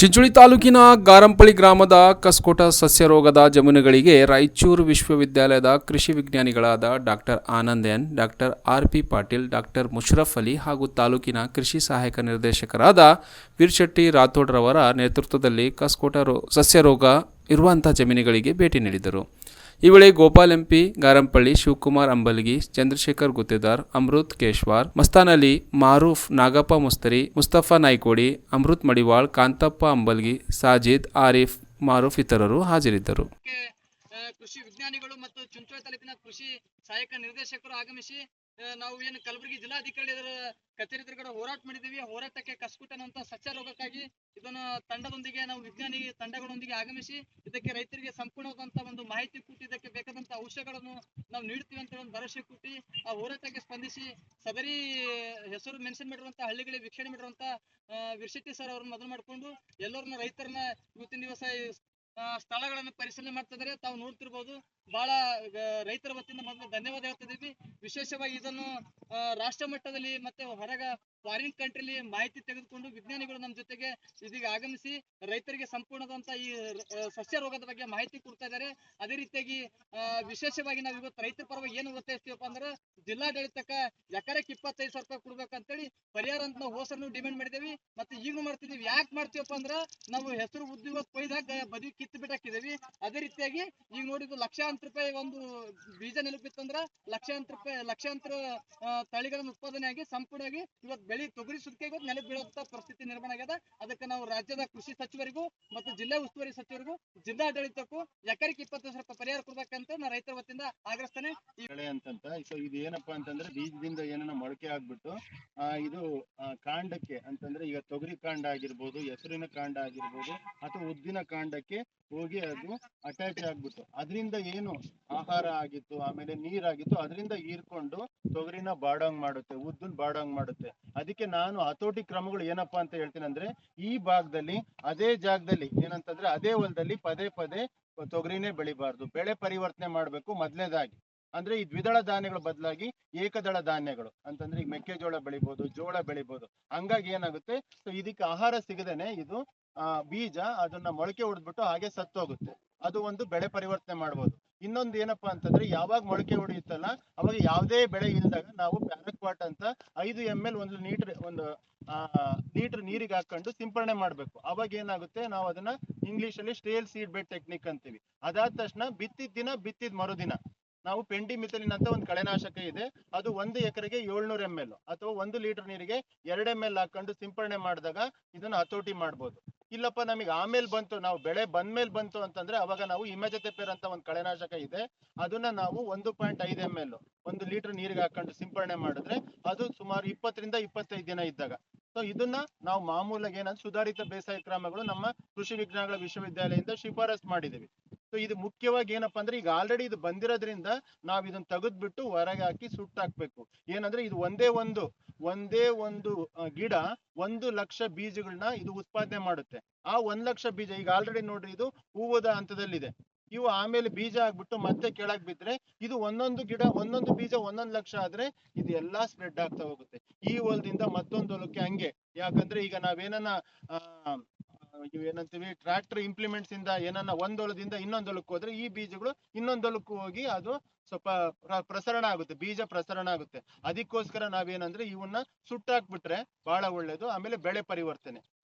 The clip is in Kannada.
ಚಿಂಚೋಳಿ ತಾಲೂಕಿನ ಗಾರಂಪಳ್ಳಿ ಗ್ರಾಮದ ಕಸ್ಕೋಟ ಸಸ್ಯ ರೋಗದ ಜಮೀನುಗಳಿಗೆ ರಾಯಚೂರು ವಿಶ್ವವಿದ್ಯಾಲಯದ ಕೃಷಿ ವಿಜ್ಞಾನಿಗಳಾದ doctor Anand N doctor R P Patil, doctor Musharraf Ali ಹಾಗೂ ತಾಲೂಕಿನ ಕೃಷಿ ಸಹಾಯಕ ನಿರ್ದೇಶಕರಾದ ವೀರ್ಶೆಟ್ಟಿ ರಾಥೋಡ್ರವರ ನೇತೃತ್ವದಲ್ಲಿ ಕಸ್ಕೋಟ ರೋ ಸಸ್ಯ ರೋಗ ಇರುವಂಥ ಜಮೀನುಗಳಿಗೆ ಭೇಟಿ ನೀಡಿದರು. ಈ ವೇಳೆ ಗೋಪಾಲ್ ಎಂಪಿ, ಗಾರಂಪಳ್ಳಿ, ಶಿವಕುಮಾರ್ ಅಂಬಲ್ಗಿ, ಚಂದ್ರಶೇಖರ್ ಗುತ್ತೇದಾರ್, ಅಮೃತ್ ಕೇಶ್ವಾರ್, ಮಸ್ತಾನ್ ಅಲಿ, ಮಾರೂಫ್, ನಾಗಪ್ಪ ಮುಸ್ತರಿ, ಮುಸ್ತಫಾ ನಾಯ್ಕೋಡಿ, ಅಮೃತ್ ಮಡಿವಾಳ್, ಕಾಂತಪ್ಪ ಅಂಬಲ್ಗಿ, ಸಾಜಿದ್, ಆರಿಫ್, ಮಾರೂಫ್ ಇತರರು ಹಾಜರಿದ್ದರು. ಕೃಷಿ ವಿಜ್ಞಾನಿಗಳು ಮತ್ತು ಚುಂಚೋಳಿ ತಾಲೂಕಿನ ಕೃಷಿ ಸಹಾಯಕ ನಿರ್ದೇಶಕರು ಆಗಮಿಸಿ ನಾವು ಏನು ಕಲಬುರಗಿ ಜಿಲ್ಲಾಧಿಕಾರಿಗಳ ಕಚೇರಿ ಎದುರುಗಡೆ ಹೋರಾಟ ಮಾಡಿದ್ದೀವಿ. ಹೋರಾಟಕ್ಕೆ ಕಸ್ಕುಟನಂತ ಸಸ್ಯ ರೋಗಕ್ಕಾಗಿ ಇದನ್ನ ತಂಡದೊಂದಿಗೆ ನಾವು ವಿಜ್ಞಾನಿ ತಂಡಗಳೊಂದಿಗೆ ಆಗಮಿಸಿ ಇದಕ್ಕೆ ರೈತರಿಗೆ ಸಂಪೂರ್ಣವಾದಂತಹ ಒಂದು ಮಾಹಿತಿ ಕೊಟ್ಟು ಇದಕ್ಕೆ ಬೇಕಾದಂತ ಔಷಧಗಳನ್ನು ನಾವು ನೀಡ್ತೀವಿ ಅಂತ ಒಂದು ಭರವಸೆ ಕೊಟ್ಟು ಆ ಹೋರಾಟಕ್ಕೆ ಸ್ಪಂದಿಸಿ ಸದರಿ ಹೆಸರು ಮೆನ್ಷನ್ ಮಾಡಿರುವಂತಹ ಹಳ್ಳಿಗಳಿಗೆ ವೀಕ್ಷಣೆ ಮಾಡಿರುವಂತ ವಿರ್ಶೆಟ್ಟಿ ಸರ್ ಅವ್ರನ್ನ ಮೊದಲು ಮಾಡಿಕೊಂಡು ಎಲ್ಲರನ್ನ ರೈತರನ್ನ ಇವತ್ತಿನ ದಿವಸ ಸ್ಥಳಗಳನ್ನು ಪರಿಶೀಲನೆ ಮಾಡ್ತಿದ್ದಾರೆ. ತಾವು ನೋಡ್ತಿರ್ಬೋದು, ಬಹಳ ರೈತರ ವತಿಯಿಂದ ಮೊದಲು ಧನ್ಯವಾದ ಹೇಳ್ತಿದ್ದೀವಿ. ವಿಶೇಷವಾಗಿ ಇದನ್ನು ರಾಷ್ಟ್ರ ಮಟ್ಟದಲ್ಲಿ ಮತ್ತೆ ಹೊರಗ ಫಾರಿನ್ ಕಂಟ್ರಿಲಿ ಮಾಹಿತಿ ತೆಗೆದುಕೊಂಡು ವಿಜ್ಞಾನಿಗಳು ನಮ್ಮ ಜೊತೆಗೆ ಇದೀಗ ಆಗಮಿಸಿ ರೈತರಿಗೆ ಸಂಪೂರ್ಣದಂತ ಈ ಸಸ್ಯ ರೋಗದ ಬಗ್ಗೆ ಮಾಹಿತಿ ಕೊಡ್ತಾ ಇದ್ದಾರೆ. ಅದೇ ರೀತಿಯಾಗಿ ವಿಶೇಷವಾಗಿ ನಾವು ಇವತ್ತು ರೈತರ ಪರವಾಗಿ ಏನು ಒತ್ತಾಯಿಸ್ತೀವಪ್ಪ ಅಂದ್ರೆ ಜಿಲ್ಲಾಡಳಿತಕ್ಕ ಎಕರೆಕ್ಕೆ ಇಪ್ಪತ್ತೈದು ಸಾವಿರ ರೂಪಾಯಿ ಕೊಡ್ಬೇಕಂತೇಳಿ ಪರಿಹಾರ ಅಂತ ನಾವು ಹೋಸರ್ನು ಡಿಮ್ಯಾಂಡ್ ಮಾಡಿದೇವಿ. ಮತ್ತೆ ಈಗನು ಮಾಡ್ತಿದೀವಿ ಯಾಕೆ ಮಾಡ್ತೀವಪ್ಪ ಅಂದ್ರ ನಾವು ಹೆಸರು ಉದ್ಯೋಗ ಕೊಯ್ದಾಗ ಬದಿ ಕಿತ್ತು ಬಿಟ್ಟಾಕಿದೇವಿ. ಅದೇ ರೀತಿಯಾಗಿ ಈಗ ನೋಡಿದ್ದು ಲಕ್ಷಾಂತರ ರೂಪಾಯಿ ಒಂದು ಬೀಜ ನಿಲುಪಿತ್ತಂದ್ರ ಲಕ್ಷಾಂತರ ರೂಪಾಯಿ, ಲಕ್ಷಾಂತರ ತಳಿಗಳನ್ನು ಉತ್ಪಾದನೆ ಆಗಿ ಸಂಪೂರ್ಣವಾಗಿ ಇವತ್ತು ಬೆಳಿ ತೊಗರಿ ಸುತ್ತಿಗೆ ಇವತ್ತು ನೆಲೆ ಬೀಳುವಂತ ಪರಿಸ್ಥಿತಿ ನಿರ್ಮಾಣ ಆಗ್ಯದ. ಅದಕ್ಕೆ ನಾವು ರಾಜ್ಯದ ಕೃಷಿ ಸಚಿವರಿಗೂ ಮತ್ತು ಜಿಲ್ಲಾ ಉಸ್ತುವಾರಿ ಸಚಿವರಿಗೂ, ಜಿಲ್ಲಾಡಳಿತಕ್ಕೂ ಎಕರೆಗೆ ಇಪ್ಪತ್ತು ಸಾವಿರ ರೂಪಾಯಿ ಪರಿಹಾರ ಕೊಡ್ಬೇಕಂತ ನಾ ರೈತರ ವತಿಯಿಂದ ಆಗ್ರಹಿಸ್ತೇನೆ. ಈ ಸೊ ಇದು. ಏನಪ್ಪಾ ಅಂತಂದ್ರೆ ಬೀಜದಿಂದ ಏನನ್ನ ಮೊಳಕೆ ಆಗ್ಬಿಟ್ಟು, ಆ, ಇದು ಕಾಂಡಕ್ಕೆ ಅಂತಂದ್ರೆ ಈಗ ತೊಗರಿ ಕಾಂಡ ಆಗಿರ್ಬೋದು, ಹೆಸರಿನ ಕಾಂಡ ಆಗಿರ್ಬೋದು, ಅಥವಾ ಉದ್ದಿನ ಕಾಂಡಕ್ಕೆ ಹೋಗಿ ಅದು ಅಟ್ಯಾಚ್ ಆಗ್ಬಿಟ್ಟು, ಅದರಿಂದ ಏನು ಆಹಾರ ಆಗಿತ್ತು, ಆಮೇಲೆ ನೀರಾಗಿತ್ತು ಅದರಿಂದ ಹೀರ್ಕೊಂಡು ತೊಗರಿನ ಬಾಡಂಗ್ ಮಾಡುತ್ತೆ, ಉದ್ದನ್ ಬಾಡಂಗ್ ಮಾಡುತ್ತೆ. ಅದಕ್ಕೆ ನಾನು ಹತೋಟಿ ಕ್ರಮಗಳು ಏನಪ್ಪಾ ಅಂತ ಹೇಳ್ತೀನಿ ಅಂದ್ರೆ, ಈ ಭಾಗದಲ್ಲಿ, ಅದೇ ಜಾಗದಲ್ಲಿ ಏನಂತಂದ್ರೆ, ಅದೇ ಹೊಲದಲ್ಲಿ ಪದೇ ಪದೇ ತೊಗರಿನೇ ಬೆಳಿಬಾರ್ದು. ಬೆಳೆ ಪರಿವರ್ತನೆ ಮಾಡಬೇಕು ಮೊದಲನೇದಾಗಿ ಅಂದ್ರೆ ಈ ದ್ವಿದಳ ಧಾನ್ಯಗಳ ಬದಲಾಗಿ ಏಕದಳ ಧಾನ್ಯಗಳು ಅಂತಂದ್ರೆ ಈಗ ಮೆಕ್ಕೆಜೋಳ ಬೆಳಿಬಹುದು ಜೋಳ ಬೆಳಿಬಹುದು ಹಂಗಾಗಿ ಏನಾಗುತ್ತೆ? ಸೊ ಇದಕ್ಕೆ ಆಹಾರ ಸಿಗದೇನೆ ಇದು, ಆ, ಬೀಜ ಅದನ್ನ ಮೊಳಕೆ ಹೊಡೆದ್ಬಿಟ್ಟು ಹಾಗೆ ಸತ್ತೋಗುತ್ತೆ. ಅದು ಒಂದು ಬೆಳೆ ಪರಿವರ್ತನೆ ಮಾಡ್ಬೋದು. ಇನ್ನೊಂದು ಏನಪ್ಪಾ ಅಂತಂದ್ರೆ ಯಾವಾಗ ಮೊಳಕೆ ಹೊಡೆಯುತ್ತಲ್ಲ ಅವಾಗ ಯಾವುದೇ ಬೆಳೆ ಇಲ್ದಾಗ ನಾವು ಪ್ಯಾರಕ್ವಾಟ್ ಅಂತ ಐದು ಎಂ ಎಲ್ ಒಂದು ಲೀಟರ್, ಒಂದು, ಆ, ಲೀಟರ್ ನೀರಿಗೆ ಹಾಕೊಂಡು ಸಿಂಪರಣೆ ಮಾಡ್ಬೇಕು. ಅವಾಗ ಏನಾಗುತ್ತೆ? ನಾವು ಅದನ್ನ ಇಂಗ್ಲಿಷ್ ಅಲ್ಲಿ ಸ್ಟೇಲ್ ಸೀಡ್ ಬೆಡ್ ಟೆಕ್ನಿಕ್ ಅಂತೀವಿ. ಅದಾದ ತಕ್ಷಣ ಬಿತ್ತಿದ ದಿನ ಬಿತ್ತಿದ ಮರುದಿನ. ನಾವು ಪೆಂಡಿಮಿಥಲಿನ್ ಅಂತ ಒಂದು ಕಳೆನಾಶಕ ಇದೆ. ಅದು ಒಂದು ಎಕರೆಗೆ ಏಳ್ನೂರ ಎಂ ಎಲ್ ಅಥವಾ ಒಂದು ಲೀಟರ್ ನೀರಿಗೆ ಎರಡು ಎಂ ಎಲ್ ಹಾಕೊಂಡು ಸಿಂಪರಣೆ ಮಾಡಿದಾಗ ಇದನ್ನ ಹತೋಟಿ ಮಾಡ್ಬೋದು. ಇಲ್ಲಪ್ಪ, ನಮಗೆ ಆಮೇಲೆ ಬಂತು, ನಾವು ಬೆಳೆ ಬಂದ್ಮೇಲೆ ಬಂತು ಅಂತಂದ್ರೆ ಅವಾಗ ನಾವು ಇಮೆಜತೆಪೇರ್ ಅಂತ ಒಂದು ಕಳೆನಾಶಕ ಇದೆ. ಅದನ್ನ ನಾವು ಒಂದು ಪಾಯಿಂಟ್ ಐದು ಎಂ ಎಲ್ ಒಂದು ಲೀಟರ್ ನೀರಿಗೆ ಹಾಕೊಂಡು ಸಿಂಪರಣೆ ಮಾಡಿದ್ರೆ ಅದು ಸುಮಾರು ಇಪ್ಪತ್ತರಿಂದ ಇಪ್ಪತ್ತೈದು ದಿನ ಇದ್ದಾಗ. ಸೊ ಇದನ್ನ ನಾವು ಮಾಮೂಲಾಗಿ ಏನಂದ್ರೆ ಸುಧಾರಿತ ಬೇಸಾಯ ಕ್ರಮಗಳು ನಮ್ಮ ಕೃಷಿ ವಿಜ್ಞಾನಗಳ ವಿಶ್ವವಿದ್ಯಾಲಯದಿಂದ ಶಿಫಾರಸ್ ಮಾಡಿದ್ದೀವಿ. ಸೊ ಇದು ಮುಖ್ಯವಾಗಿ ಏನಪ್ಪ ಅಂದ್ರೆ ಈಗ ಆಲ್ರೆಡಿ ಇದು ಬಂದಿರೋದ್ರಿಂದ ನಾವು ಇದನ್ನ ತೆಗೆದ್ಬಿಟ್ಟು ಹೊರಗೆ ಹಾಕಿ ಸುಟ್ಟಾಕ್ಬೇಕು ಏನಂದ್ರೆ ಇದು ಒಂದೇ ಒಂದು ಒಂದೇ ಒಂದು ಗಿಡ ಒಂದು ಲಕ್ಷ ಬೀಜಗಳನ್ನ ಇದು ಉತ್ಪಾದನೆ ಮಾಡುತ್ತೆ. ಆ ಒಂದ್ ಲಕ್ಷ ಬೀಜ, ಈಗ ಆಲ್ರೆಡಿ ನೋಡ್ರಿ ಇದು ಹೂವದ ಹಂತದಲ್ಲಿದೆ. ಇವು ಆಮೇಲೆ ಬೀಜ ಆಗ್ಬಿಟ್ಟು ಮತ್ತೆ ಕೆಳಗ್ ಬಿದ್ರೆ ಇದು ಒಂದೊಂದು ಗಿಡ, ಒಂದೊಂದು ಬೀಜ, ಒಂದೊಂದು ಲಕ್ಷ ಆದ್ರೆ ಇದು ಎಲ್ಲಾ ಸ್ಪ್ರೆಡ್ ಆಗ್ತಾ ಹೋಗುತ್ತೆ. ಈ ಹೊಲದಿಂದ ಮತ್ತೊಂದು ಹೊಲಕ್ಕೆ ಹಂಗೆ. ಯಾಕಂದ್ರೆ ಈಗ ನಾವೇನನ್ನ ಆ ಇವ್ ಏನಂತೀವಿ? ಟ್ರಾಕ್ಟರ್ ಇಂಪ್ಲಿಮೆಂಟ್ಸ್ ಇಂದ ಏನನ್ನ ಒಂದ್ ಹೊಲದಿಂದ ಇನ್ನೊಂದ್ ಹೊಲಕ್ಕೆ ಹೋದ್ರೆ ಈ ಬೀಜಗಳು ಇನ್ನೊಂದ್ ಹೊಲಕ್ಕೂ ಹೋಗಿ ಅದು ಸ್ವಲ್ಪ ಪ್ರ- ಪ್ರಸರಣ ಆಗುತ್ತೆ, ಬೀಜ ಪ್ರಸರಣ ಆಗುತ್ತೆ. ಅದಕ್ಕೋಸ್ಕರ ನಾವೇನಂದ್ರೆ ಇವನ್ನ ಸುಟ್ಟಾಕ್ಬಿಟ್ರೆ ಬಹಳ ಒಳ್ಳೇದು, ಆಮೇಲೆ ಬೆಳೆ ಪರಿವರ್ತನೆ.